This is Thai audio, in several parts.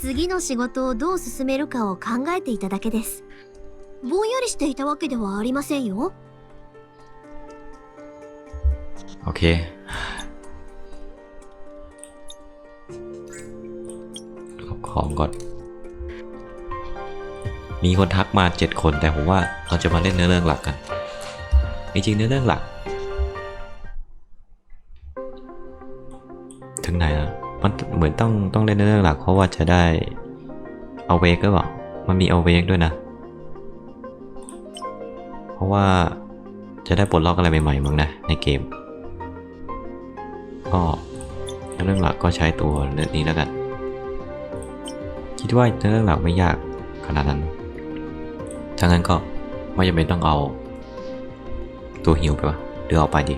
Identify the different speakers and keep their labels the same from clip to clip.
Speaker 1: 次の仕事をどう進めるかを考えていただけですぼんやりしていたわけではありませんよ
Speaker 2: โอเคเอาของก่อน มีคนทักมาเจ็ดคนแต่ผมว่าเราจะมาเล่นเนื้อเรื่องหลักกัน จริงๆเนื้อเรื่องหลัก เหมือนต้องต้องเล่นเนื้อเรื่องหลักเพราะว่าจะได้เอาเวกก็เปล่ามันมีเอาเวกด้วยนะ เพราะว่าจะได้ปลดล็อกอะไรใหม่ๆมั้งนะในเกม ก็เรื่องหลักก็ใช้ตัวเรื่องนี้แล้วกัน คิดว่าเรื่องหลักไม่ยากขนาดนั้นถ้างั้นก็ไม่จำเป็นต้องเอา ตัวฮิวไปวะหรือเอาไปดิ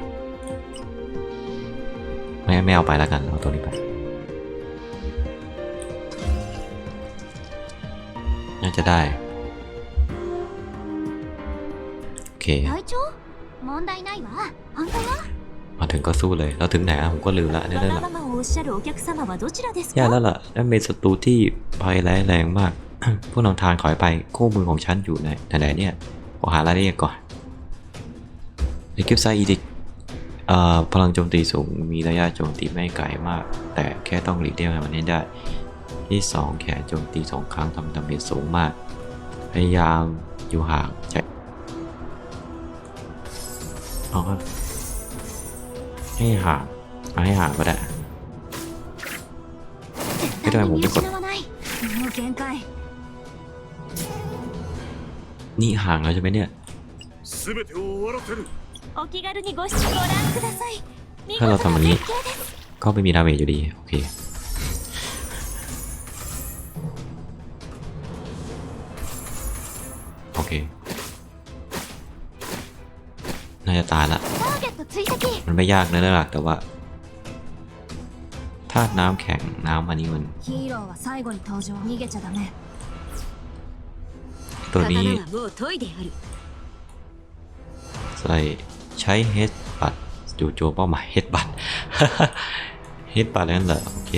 Speaker 2: ไม่ไม่เอาไปแล้วกันเอาตัวนี้ไป จะได้ โอเค มาถึงก็สู้เลย เราถึงไหนอะผมก็ลืมละได้แล้
Speaker 1: วล่ะ
Speaker 2: ยาแล้วล่ะนั่นเป็นศัตรูที่ภัยร้ายแรงมาก พวกนองทางถอยไปคู่มือของฉันอยู่ในไหนเนี่ยขอหาอายละเอียดก่อนในคลิปไซอีดิกพลังโจมตีสูงมีระยะโจมตีไม่ไกลมาก แต่แค่ต้องหลีกเลี่ยงมันให้ได้ ที่ 2 แขนโจมตี 2 ครั้งทำดาเมจสูงมาก พยายามอยู่ห่างใช้เอาครัให้ห่างเอาให้ห่างก็ได้ไม่ได้ผมไม่กดนี่ห่างแล้วใช่ไหมเนี่ยถ้าเราทำอันนี้ก็ไม่มีดาเมจอยู่ดี โอเค น่าจะตายละ มันไม่ยากนะเนี่ยหะล่ะแต่ว่าธาตุน้ำแข็งน้ำอันนี้มันตัวนี้ใส่ใช้เฮดบัตจูโจเป้าหมายเฮดบัตเฮดบัตนั่นเหละโอเค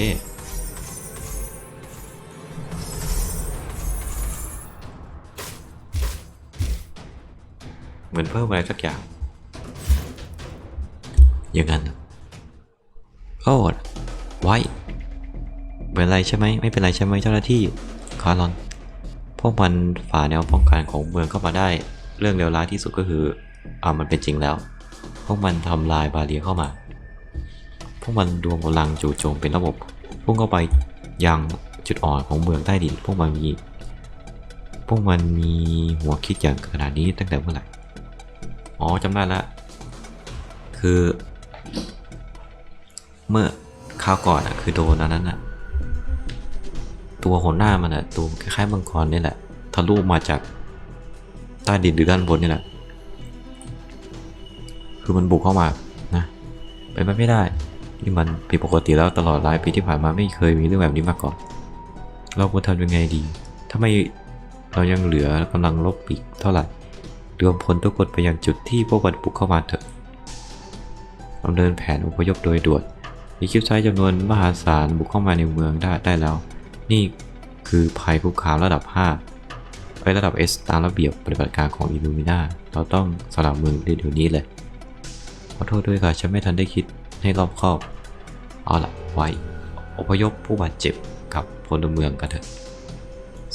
Speaker 2: เหมือนเพิ่มอะไรสักอย่าง อย่างนั้นโอ้ไว้เป็นไรใช่ไหมไม่เป็นไรใช่ไหมเจ้าหน้าที่คาร์ลอน พวกมันฝ่าแนวป้องกันของเมืองเข้ามาได้ เรื่องเลวร้ายที่สุดก็คืออ่ามันเป็นจริงแล้ว พวกมันทำลายบาเรียเข้ามา พวกมันรวมกำลังจู่โจมเป็นระบบพุ่งเข้าไปยังจุดอ่อนของเมืองใต้ดิน พวกมันมี พวกมันมีหัวคิดอย่างขนาดนี้ตั้งแต่เมื่อไหร่ อ๋อจำได้ละ คือ เมื่อคราวก่อนอะคือโดนอันนั้นอะตัวหัวหน้ามันอะตัวคล้ายๆมังกรนี่แหละทะลุมาจากใต้ดินหรือด้านบนนี่แหละ คือมันบุกเข้ามานะไปไปไม่ได้นี่มันผิดปกติแล้วตลอดหลายปีที่ผ่านมาไม่เคยมีเรื่องแบบนี้มาก่อน เราควรทำยังไงดี ถ้าไม่เรายังเหลือกำลังลบอีกเท่าไหร่ รวมพลทุกคนไปยังจุดที่พวกมันบุกเข้ามาเถอะดำเนินแผนอพยพโดยด่วน มีคลิปไซต์จำนวนมหาศาลบุกเข้ามาในเมืองได้ได้แล้ว นี่คือภัยคุกคามระดับ 5ไประดับ S ตามระเบียบปฏิบัติการของอิลูมิน่า เราต้องสลับเมืองเดี๋ยวนี้เลย ขอโทษด้วยค่ะ ฉันไม่ทันได้คิดให้รอบคอบ เอาละไว้ อพยพผู้บาดเจ็บกับพลเมืองกันเถอะ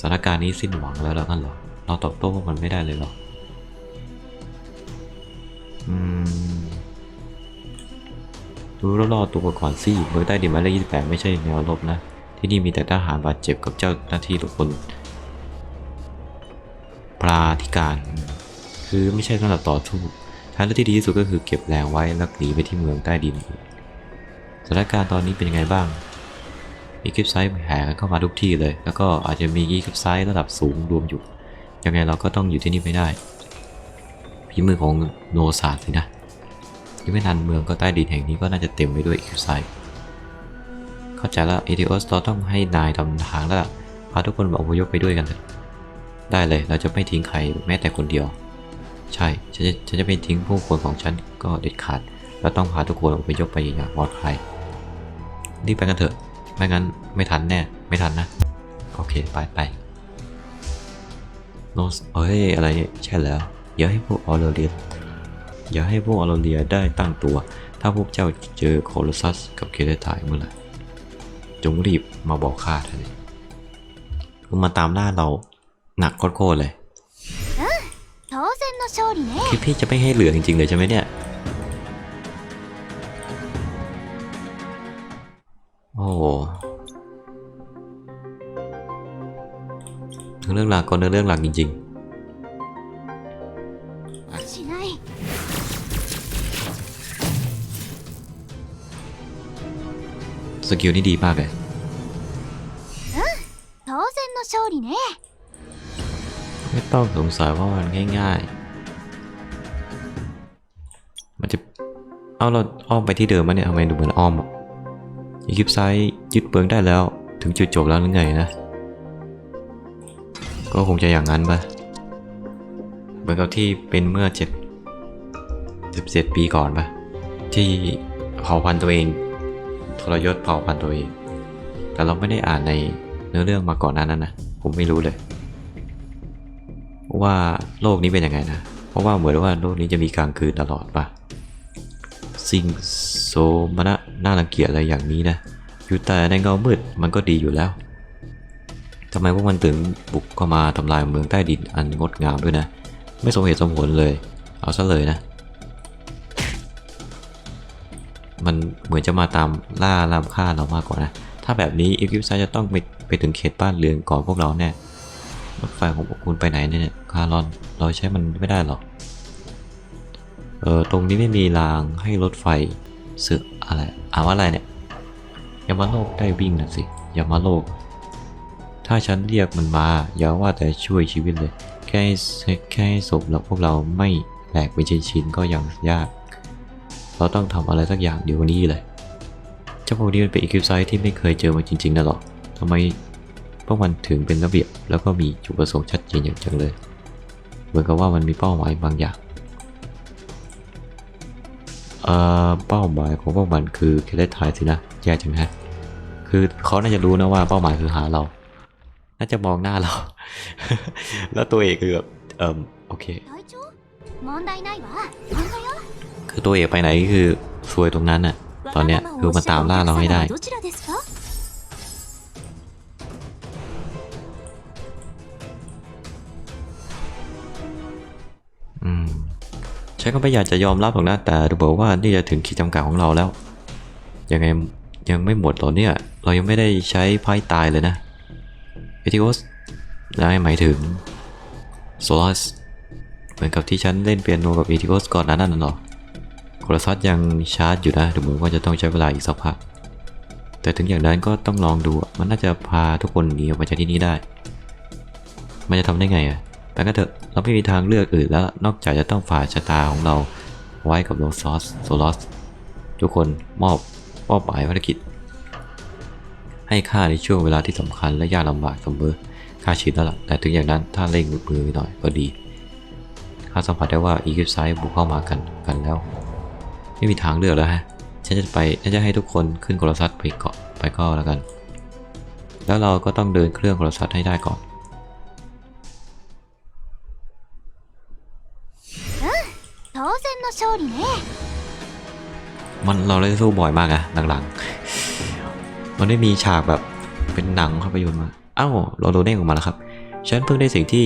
Speaker 2: สถานการณ์นี้สิ้นหวังแล้วแล้วกันเหรอ เราตอบโต้พวกมันไม่ได้เลยหรอ ดูรอบๆตัวก่อนสิเมืองใต้ดินหมายเลข28ไม่ใช่แนวรบนะ ที่นี่มีแต่ทหารบาดเจ็บกับเจ้าหน้าที่ทุกคนปราธิการ คือไม่ใช่สำหรับต่อสู้ทางเลือกที่ดีที่สุดก็คือเก็บแรงไว้แล้วหนีไปที่เมืองใต้ดินสถานการณ์ตอนนี้เป็นยังไงบ้างมีคลิปไซต์แห่กันเข้ามาทุกที่เลย แล้วก็อาจจะมีคลิปไซต์ระดับสูงรวมอยู่ ยังไงเราก็ต้องอยู่ที่นี่ไม่ได้ ฝีมือของโนซาสินะยังไม่นานเมืองก็ใต้ดินแห่งนี้ก็น่าจะเต็มไปด้วยคลิปไซเข้าใจแล้วเอเดโอสเราต้องให้นายทำทางแล้วพาทุกคนมาอพยพไปด้วยกันเถอะได้เลยเราจะไม่ทิ้งใครแม้แต่คนเดียว ใช่ฉันจะฉันจะไม่ทิ้งผู้คนของฉันก็เด็ดขาด เราต้องพาทุกคนอพยพไปอย่างปลอดภัยรีบไปกันเถอะ ไม่งั้นไม่ทันแน่ ไม่ทันนะ โอเค ไปไปโนสเอ้ย อะไรเนี่ยใช่แล้ว อย่าให้พวกออเรเรียอย่าให้พวกออเรเรียได้ตั้งตัว ถ้าพวกเจ้าเจอโคลซัสกับเคเดทายเมื่อไหร่จงรีบมาบอกข้าทันทีคือมาตามล่าเราหนักโคตรเลยคิดพี่จะไม่ให้เหลือจริงๆเลยใช่ไหมเนี่ย โอ้เรื่องหลักก็เนเรื่องหลักจริง ๆ สกิลนี่ดีมากเลย
Speaker 1: 当然の勝利ね
Speaker 2: ไม่ต้องสงสัยว่ามันง่ายๆ มันจะ เอาเราอ้อมไปที่เดิมมาเนี่ยทำไมดูเหมือนอ้อมอ่ะอีคลิปซ้ายยึดเปลืองได้แล้ว ถึงจุดจบแล้วหรือไงนะ ก็คงจะอย่างนั้นปะเหมือนกับที่เป็นเมื่อเจ็ดสิบเจ็ดปีก่อนปะที่เผ่าพันธุ์ตัวเอง ทรยศเผ่าพันธุ์ตัวเอง แต่เราไม่ได้อ่านในเนื้อเรื่องมาก่อนหน้านั้นนะ ผมไม่รู้เลย ว่าโลกนี้เป็นยังไงนะ เพราะว่าเหมือนว่าโลกนี้จะมีกลางคืนตลอดปะสิ่งโสมณะน่ารังเกียจอะไรอย่างนี้นะ อยู่แต่ในเงามืดมันก็ดีอยู่แล้วทำไมพวกมันถึงบุกเข้ามาทำลายเมืองใต้ดินอันงดงามด้วยนะ ไม่สมเหตุสมผลเลย เอาซะเลยนะ มันเหมือนจะมาตามล่าลามฆ่าเรามากกว่านะ ถ้าแบบนี้อีคิวไซจะต้องไปไปถึงเขตบ้านเรือนก่อนพวกเราแน่รถไฟของพวกคุณไปไหนเนี่ยคารอน เราใช้มันไม่ได้หรอก เออตรงนี้ไม่มีรางให้รถไฟสึกอะไรอ่านว่าอะไรเนี่ยยามาโลกได้วิ่งนะสิยามาโลก ถ้าฉันเรียกมันมาอย่าว่าแต่ช่วยชีวิตเลย แค่แค่ศพแล้วพวกเราไม่แหลกเป็นชิ้นๆก็ยังยาก เราต้องทำอะไรสักอย่างเดี๋ยวนี้เลยเจ้าพวกนี้มันเป็นอีคิวไซที่ไม่เคยเจอมาจริงๆนะหรอทำไมพวกมันถึงเป็นระเบียบ แล้วก็มีจุดประสงค์ชัดเจนอย่างจังเลย เหมือนกับว่ามันมีเป้าหมายบางอย่างเอ่อเป้าหมายของพวกมันคือเคเลทายสินะแย่จังฮะคือเขาน่าจะรู้นะว่าเป้าหมายคือหาเรา น่าจะมองหน้าเรา แล้วตัวเอกคือแบบเอ่อโอเค คือตัวเอกไปไหนก็คือซวยตรงนั้นน่ะ ตอนเนี้ยคือมาตามล่าเราให้ได้ อืมฉันก็ไม่อยากจะยอมรับหรอกนะ แต่ดูบอกว่านี่จะถึงขีดจำกัดของเราแล้ว ยังไงยังไม่หมดหรอเนี่ย เรายังไม่ได้ใช้ไพ่ตายเลยนะเอทิโอสได้หมายถึงโซลัสเหมือนกับที่ฉันเล่นเปียโนกับเอทิโอสก่อนนั้นนั่นหรอ โคลซัสยังชาร์จอยู่นะดูเหมือว่าจะต้องใช้เวลาอีกสักพัก แต่ถึงอย่างนั้นก็ต้องลองดู มันน่าจะพาทุกคนหนีออกไปจากที่นี่ได้ มันจะทำได้ไงอะไปกันเถอะ เราไม่มีทางเลือกอื่นแล้ว นอกจากจะต้องฝ่าชะตาของเราไว้กับโลซอสโซลอส ทุกคนมอบมอบหมายภารกิจ ให้ข้าในช่วงเวลาที่สำคัญและยากลำบากเสมอข้าชินแล้วล่ะ แต่ถึงอย่างนั้นถ้าเร่งมือหน่อยก็ดีข้าสัมผัสได้ว่าอีกิฟไซด์บุกเข้ามากันกันแล้ว ไม่มีทางเลือกแล้วฮะ ฉันจะไปฉันจะให้ทุกคนขึ้นโทรศัพท์ไปเกาะไปก็แล้วกัน แล้วเราก็ต้องเดินเครื่องโทรศัพท์ให้ได้ก่อน มันเราเล่นสู้บ่อยมากอะหลังๆ มันได้มีฉากแบบเป็นหนังภาพยนตร์มาเอ้าเราโดนเด้งออกมาแล้วครับ ฉันเพิ่งได้สิ่งที่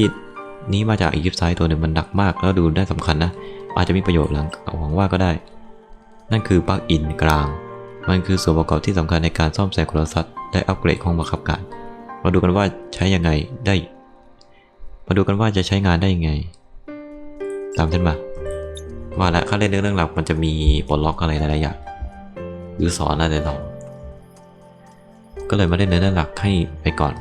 Speaker 2: นี้มาจากอียิปต์ไซต์ตัวหนึ่งมันหนักมากแล้วดูได้สำคัญนะ อาจจะมีประโยชน์หลังหวังว่าก็ได้ นั่นคือปลั๊กอินกลาง มันคือส่วนประกอบที่สำคัญในการซ่อมแซมโทรศัพท์และอัปเกรดห้องบังคับการ มาดูกันว่าใช้ยังไงได้ มาดูกันว่าจะใช้งานได้ยังไง ตามฉันมา ว่าแล้วเขาเล่นเรื่องเรื่องหลักมันจะมีปลดล็อกอะไรหลายๆอย่างหรือสอนอะไรเราก็เลยมาเล่นเนื้อเรื่องหลักให้ไปก่อน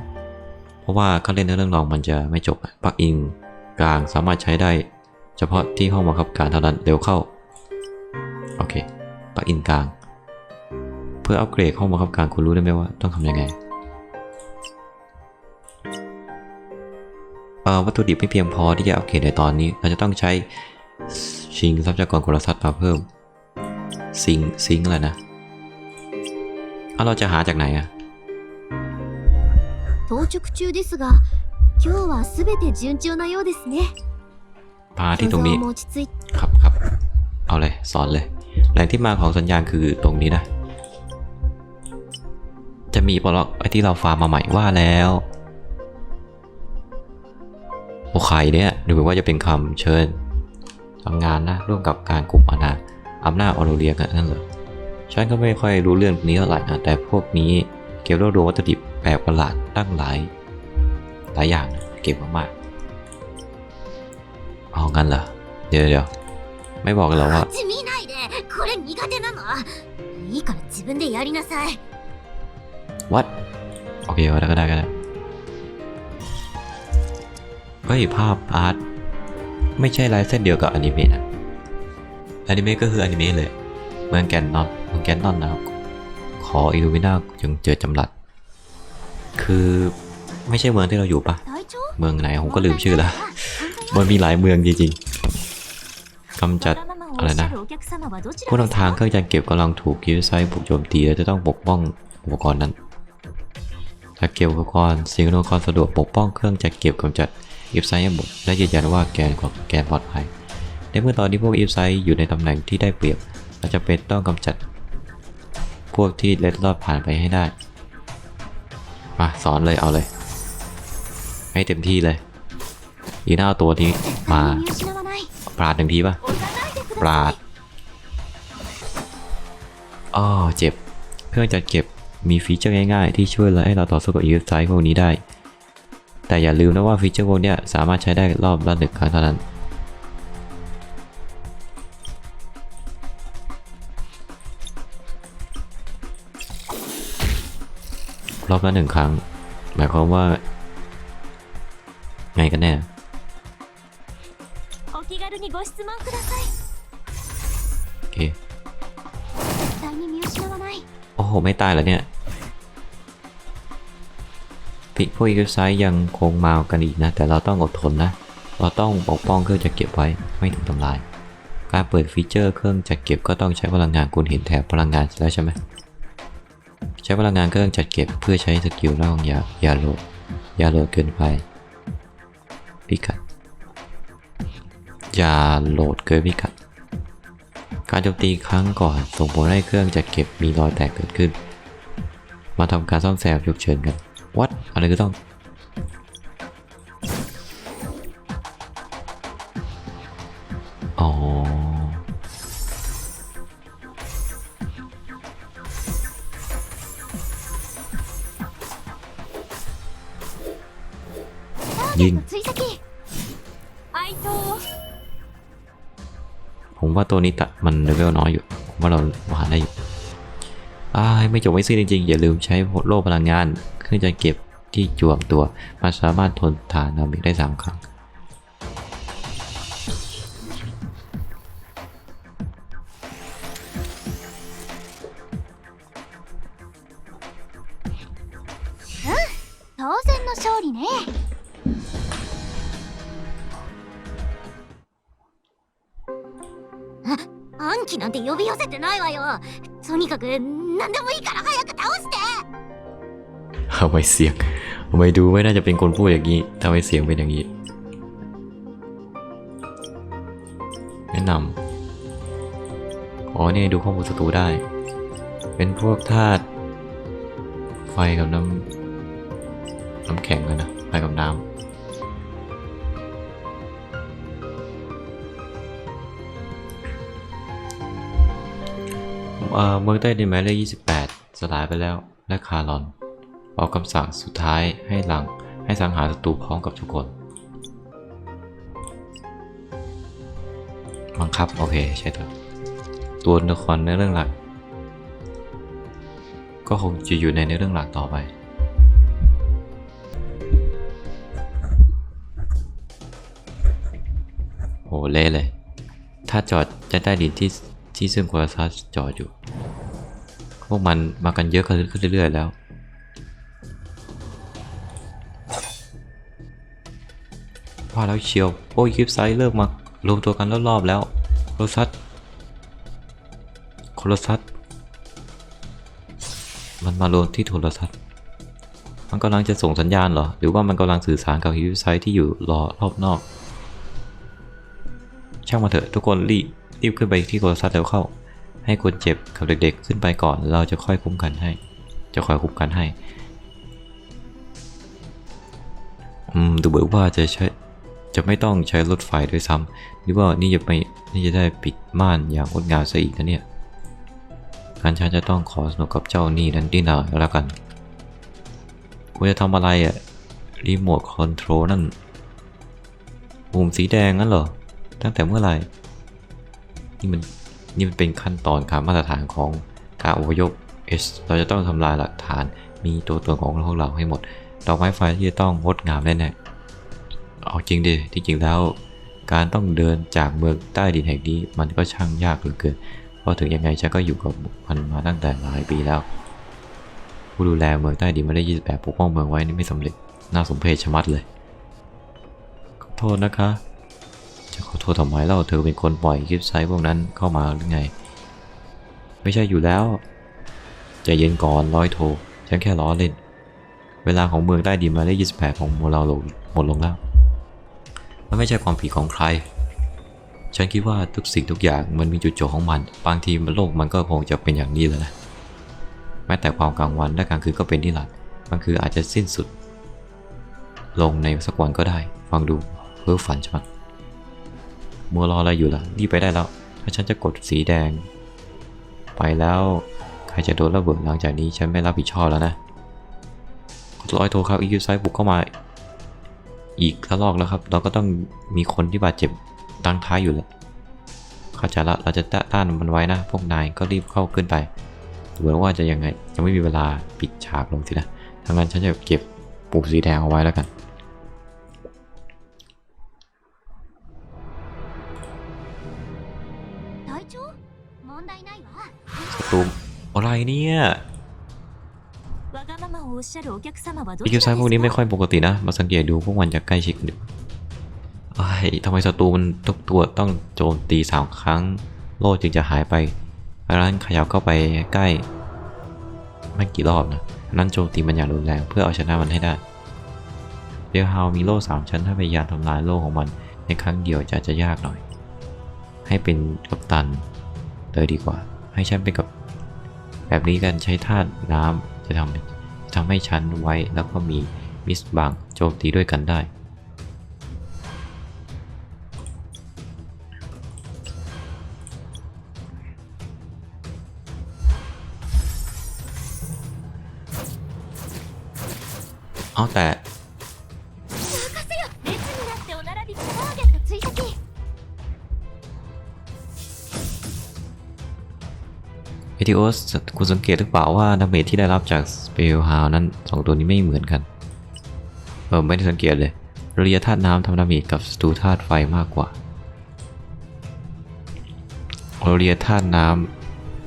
Speaker 2: เพราะว่าเขาเล่นเนื้อเรื่องรองมันจะไม่จบปลั๊กอินกลางสามารถใช้ได้ เฉพาะที่ห้องบังคับการเท่านั้นเร็วเข้า โอเคปลั๊กอินกลาง เพื่ออัปเกรดห้องบังคับการคุณรู้ได้ไหมว่าต้องทำยังไงเอ่อวัตถุดิบไม่เพียงพอที่จะอัปเกรดในตอนนี้ เราจะต้องใช้ ชิงทรัพยากรโทรศัพท์มาเพิ่ม ซิงซิงอะไรนะเอาเราจะหาจากไหนอะ
Speaker 1: 当直中ですが今日は全て順調なようですね
Speaker 2: พาที่ตรง
Speaker 1: 所
Speaker 2: นี้
Speaker 1: 蔵も落ち着い
Speaker 2: ครับครับ เอาเลย สอนเลย แหล่งที่มาของสัญญาณคือตรงนี้นะ จะมีปลอกไอ้ที่เราฟาร์มมาใหม่ว่าแล้วโอเคเนี่ยดูเหมือนว่าจะเป็นคำเชิญทำงานนะร่วมกับการกลุ่มอาณาอำนาจออโรเรียกันนั่นเหรอฉันก็ไม่ค่อยรู้เรื่องนี้เท่าไหร่นะแต่พวกนี้เก็บรวบรวมวัตถุดิบแปลกประหลาดตั้งหลายหลายอย่างนะเก็บมากๆเอางั้นเหรอเดี๋ยวเดี๋ยวไม่บอกกันเหรอว่า
Speaker 1: こっち見ないでこれ苦手なのいいから自分でやりなさい
Speaker 2: what โอเคก็ได้ก็ได้ก็ได้เฮ้ยภาพอาร์ตไม่ใช่ลายเส้นเดียวกับอนิเมะนะอนิเมะก็คืออนิเมะเลย เมืองแกนนอนเมืองแกนนอนนะครับ ขออิลูมิน่าจึงเจอจำรัด คือไม่ใช่เมืองที่เราอยู่ปะ
Speaker 1: 隊長
Speaker 2: เมืองไหนผมก็ลืมชื่อแล้ว มันมีหลายเมืองจริงๆกำจัด อะไรนะผู้นำทางเครื่องจักเก็บกำลังถูกคิวไซบุกโจมตีและจะต้องปกป้องอุปกรณ์นั้นจักเก็บอุปกรณ์สิ่งอำนวยครามสะดวกปกป้องเครื่องจักเก็บกำจัดอิฟไซให้หดและยืนยันว่าแกนของแกนปลอดภัยในเมื่อตอนที่พวกอิฟไซอยู่ในตำแหน่งที่ได้เปรียบเราจะเป็นต้องกำจัด พวกที่เล็ดลอดผ่านไปให้ได้มาสอนเลยเอาเลย ให้เต็มที่เลยอีน่าตัวนี้มาปราดหนึ่งทีป่ะ ป
Speaker 1: だ
Speaker 2: รา
Speaker 1: さ
Speaker 2: ด
Speaker 1: い
Speaker 2: อ้อเจ็บ เครื่องจัดเก็บมีฟีเจอร์ง่ายๆ ที่ช่วยให้เราต่อสู้กับอีฟไซต์พวกนี้ได้ แต่อย่าลืมนะว่าฟีเจอร์พวกเนี้ยสามารถใช้ได้รอบละหนึ่งครั้งเท่านั้น รอบละหนึ่งครั้ง หมายความว่า ไงกันแน่
Speaker 1: お気軽にご質問ください
Speaker 2: โอ เค โอ้โห ไม่ตายแล้วเนี่ยพิกพวกอีกซ้ายยังคงมากันอีกนะ แต่เราต้องอดทนนะ เราต้องปกป้องเครื่องจัดเก็บไว้ไม่ถูกทำลาย การเปิดฟีเจอร์เครื่องจัดเก็บก็ต้องใช้พลังงานคุณเห็นแถบพลังงานแล้วใช่ไหมใช้พลังงานเครื่องจัดเก็บเพื่อใช้สกิลล่องอยาอย่าโหลดอย่าโหลดเกินไปพิกัดอย่าโหลดเกินพิกัด การโจมตีครั้งก่อนส่งผลให้เครื่องจัดเก็บมีรอยแตกเกิดขึ้น มาทำการซ่อมแซมฉุกเฉินกันวัดอะไรก็ต้องอ๋อยิง ว่าตัวนี้ตัดมันเลเวลน้อยอยู่ผมว่าเราหาได้อยู่อ้ไม่จบไม่สิ้นจริงๆ อย่าลืมใช้โล่พลังงาน เครื่องจักรเก็บที่จวบตัว มันสามารถทนทานนามิกได้ 3 ครั้ง เสียงทำไมดูไม่น่าจะเป็นคนพูดอย่างนี้ทำไมเสียงเป็นอย่างนี้ แนะนำอ๋อเนี่ยดูข้อมูลศัตรูได้ เป็นพวกธาตุไฟกับน้ำน้ำแข็งกันนะไฟกับน้ำเอ่อเมืองใต้ดินหมายเลข28 สลายไปแล้ว และคารอน ออกคำสั่งสุดท้ายให้หลังให้สังหารศัตรูพร้อมกับทุกคนบังคับ โอเค ใช่ตัวตัวละครในเรื่องหลัก ก็คงจะอยู่ในเรื่องหลักต่อไป โห เละเลย ถ้าจอดจะใต้ดินที่ที่ซึ่งโคราซัสจอดอยู่ พวกมันมากันเยอะขึ้นเรื่อยๆแล้ว ว่าแล้วเชียว โอ้ยคลิปไซส์เริ่มารวมตัวกันรอบๆแล้วโครซัสโครซัสมันมารวมที่โทรทัศน์มันกำลังจะส่งสัญญาณเหรอ หรือว่ามันกำลังสื่อสารกับฮิวไซต์ที่อยู่รอรอบนอก ช่างมาเถอะทุกคนรีบรีบขึ้นไปที่โคซัสแล้วเข้า ให้คนเจ็บกับเด็กๆ ขึ้นไปก่อน เราจะค่อยคุ้มกันให้ จะคอยคุ้มกันให้ อืม ดูเหมือนว่าจะใช้ จะไม่ต้องใช้รถไฟด้วยซ้ำหรือว่านี่จะไม่นี่จะได้ปิดม่านอย่างงดงามซะอีกนะเนี่ยการฉันจะต้องขอสนุกกับเจ้านี่นั้นดิหน่อยแล้วกันคุณจะทำอะไรอะ่ะรีโมทคอนโทรลนั่นปุ่มสีแดงนั่นเหรอ ตั้งแต่เมื่อไหร่ นี่มันนี่มันเป็นขั้นตอนการมาตรฐานของการอพยพ H เราจะต้องทำลายหลักฐานมีตัวตนของพวกเราให้หมด ดอกไม้ไฟที่จะต้องงดงามแน่ๆ เอาจริงดิที่จริงแล้ว การต้องเดินจากเมืองใต้ดินแห่งนี้มันก็ช่างยากเหลือเกินเพราะถึงยังไงฉันก็อยู่กับมันมาตั้งแต่หลายปีแล้ว ผู้ดูแลเมืองใต้ดินไมาได้28ปกป้องเมืองไว้นี่ไม่สำเร็จน่าสมเพชชะมัดเลยขอโทษนะคะ จะขอโทษทำไมเล่าเธอเป็นคนปล่อยคลิปไซต์พวกนั้นเข้ามาหรือไง ไม่ใช่อยู่แล้วใจเย็นก่อนร้อยโทฉันแค่ล้อเล่น เวลาของเมืองใต้ดินมาได้28ของโมเราลงหมดลงแล้ว มันไม่ใช่ความผิดของใคร ฉันคิดว่าทุกสิ่งทุกอย่างมันมีจุดจบของมัน บางทีมันโลกมันก็คงจะเป็นอย่างนี้แหละนะ แม้แต่ความกลางวันและกลางคืนก็เป็นที่หลัดมันคืออาจจะสิ้นสุด ลงในสักวันก็ได้ ฟังดูเพ้อฝันใช่ไหมมัวรออะไรอยู่ล่ะ รีบไปได้แล้ว ถ้าฉันจะกดสีแดง ไปแล้วใครจะโดนระเบิดหลังจากนี้ฉันไม่รับผิดชอบแล้วนะร้อยโทรครับอีคิวไซบุกเข้ามา อีกระลอกแล้วครับ เราก็ต้องมีคนที่บาดเจ็บตั้งท้ายอยู่แล้วเข้าใจละเราจะต้านมันไว้นะ พวกนายก็รีบเข้าขึ้นไปดูแล้วว่าจะยังไงยังไม่มีเวลาปิดฉากลงสินะทางนั้นฉันจะเก็บปูสีแดงเอาไว้แล้วกันตูมอะไรเนี่ย
Speaker 3: พี่
Speaker 2: คิว
Speaker 3: ซ้า
Speaker 2: ยพวกนี้ไม่ค่อยปกตินะ มาสังเกตดูพวกมันจะใกล้ชิดไอ้ทำไมศัตรูมันทุกตัวต้องโจมตีสามครั้ง โล่จึงจะหายไปร้านขยับเข้าไปใกล้ไม่กี่รอบนะนั้นโจมตีมันอย่างรุนแรงเพื่อเอาชนะมันให้ได้เดียวฮามีโล่สามชั้นถ้าพยายามทำลายโล่ของมัน ในครั้งเดียวจะจะยากหน่อย ให้เป็นกัปตันเลยดีกว่า ให้ฉันเป็นกับ แบบนี้กันใช้ธาตุน้ำจะทำ ทำให้ชั้นไว้แล้วก็มีมิสบังโจมตีด้วยกันได้ เอาแต่เอทิโอสคุณสังเกตหรือเปล่าว่าดาเมจที่ได้รับจาก เปลฮาวนั้นสองตัวนี้ไม่เหมือนกัน เออไม่ได้สังเกตเลยเรียธาตุน้ำทำดาเมจกับสตูธาตุไฟมากกว่าเรียธาตุน้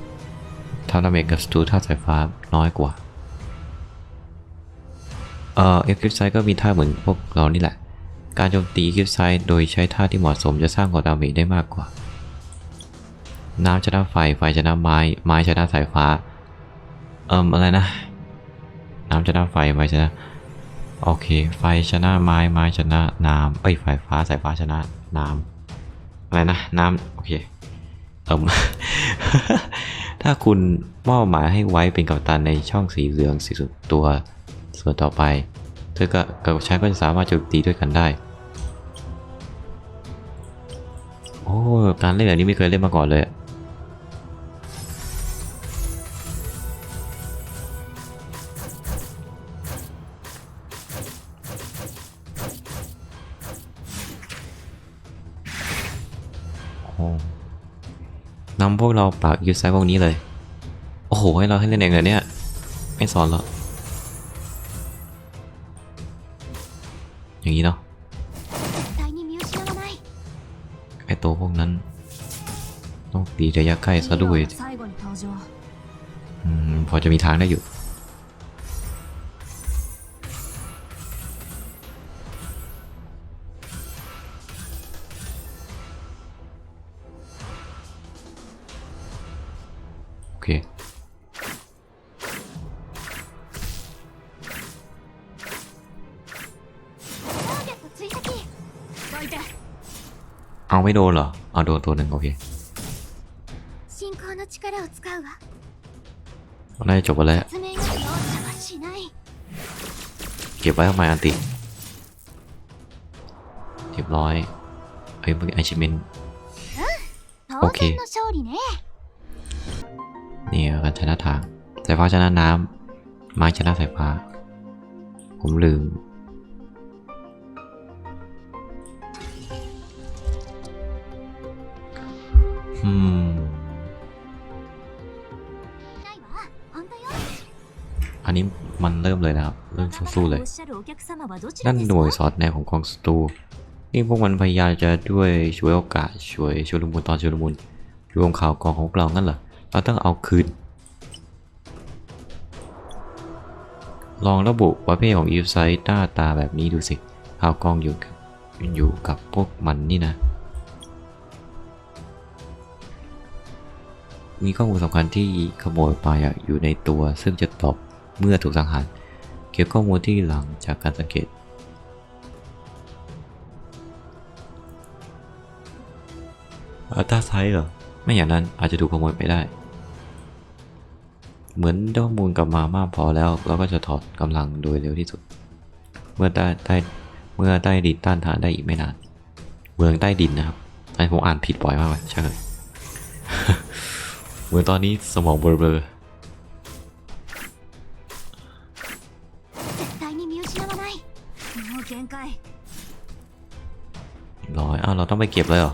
Speaker 2: ำทำดาเมจกับสตูธาตุสายฟ้าน้อยกว่า เอ่อเอฟคิฟไซก็มีท่าเหมือนพวกเรานี่แหละ การโจมตีคิฟไซโดยใช้ท่าที่เหมาะสมจะสร้างกอดาเมจได้มากกว่า น้ำชนะไฟ ไฟชนะไม้ ไม้ชนะสายฟ้า เอิมอะไรนะ น้ำชนะไฟไม้ชนะโอเค ไฟชนะไม้ไม้ชนะน้ำเอ้ยไฟฟ้าสายฟ้าชนะน้ำอะไรนะน้ำโอเคเอิมถ้าคุณมอบหมายให้ไว้เป็นกัปตันในช่องสีเหลืองสีสุดตัวส่วนต่อไป เธอก็กับฉันก็จะสามารถโจมตีด้วยกันได้ โอ้ การเล่นแบบนี้ไม่เคยเล่นมาก่อนเลย โหนำพวกเราปราบยูไซพวกนี้เลย โอ้โห ให้เราให้เล่นเองเลยเนี่ย ไม่สอนหรอกอย่างนี้เนาะไอตัวพวกนั้น ต้องตีระยะใกล้ซะด้วย พอจะมีทางได้อยู่ เอาไม่โดนเหรอ เอาโดนตัวหนึ่งโอเคน่าจะจบไปแล้ว เก็บไว้ทำไมอันติ เรียบร้อย เฮ้ยอ้ไอชิมิน
Speaker 1: โอเค
Speaker 2: นี่กันชนะทางสายฟ้าชนะน้ำไม้ชนะสายฟ้า ผมลืม อันนี้มันเริ่มเลยนะครับ เริ่มสู้เลย นั่นหน่วยสอดแนวของกองสตูนี่พวกมันพยายามจะด้วยช่วยโอกาสช่วยชุลมุนตอนชุลมุนรวมข่าวกองของเรางั้นเหรอเราต้องเอาคืน ลองระบุประเภทของอีฟไซต์หน้าตาแบบนี้ดูสิข่าวกองอยู่กับอยู่กับพวกมันนี่นะ มีข้อมูลสำคัญที่ขโมยไปออยู่ในตัว ซึ่งจะตอบเมื่อถูกสังหาร เก็บข้อมูลที่หลังจากการสังเกต อัลตราไซด์เหรอ ไม่อย่างนั้นอาจจะถูกขโมยไปได้ เหมือนได้ข้อมูลกลับมามากพอแล้ว เราก็จะถอดกำลังโดยเร็วที่สุด เมื่อใต้ใต้เมื่อใต้ดินต้านทานได้อีกไม่นาน เมืองใต้ดินนะครับอันผมอ่านผิดบ่อยมากเลยใช่ไหม เหมือนตอนนี้สมองเบลอร้อยอ้าวเราต้องไปเก็บเลยเหรอ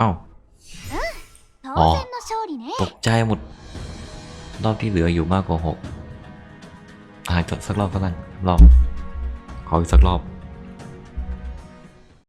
Speaker 2: อ้าว
Speaker 1: อ๋อ
Speaker 2: ตกใจหมด รอบที่เหลืออยู่มากกว่าหกหายสักรอบก็ได้รอบขออีกสักรอบ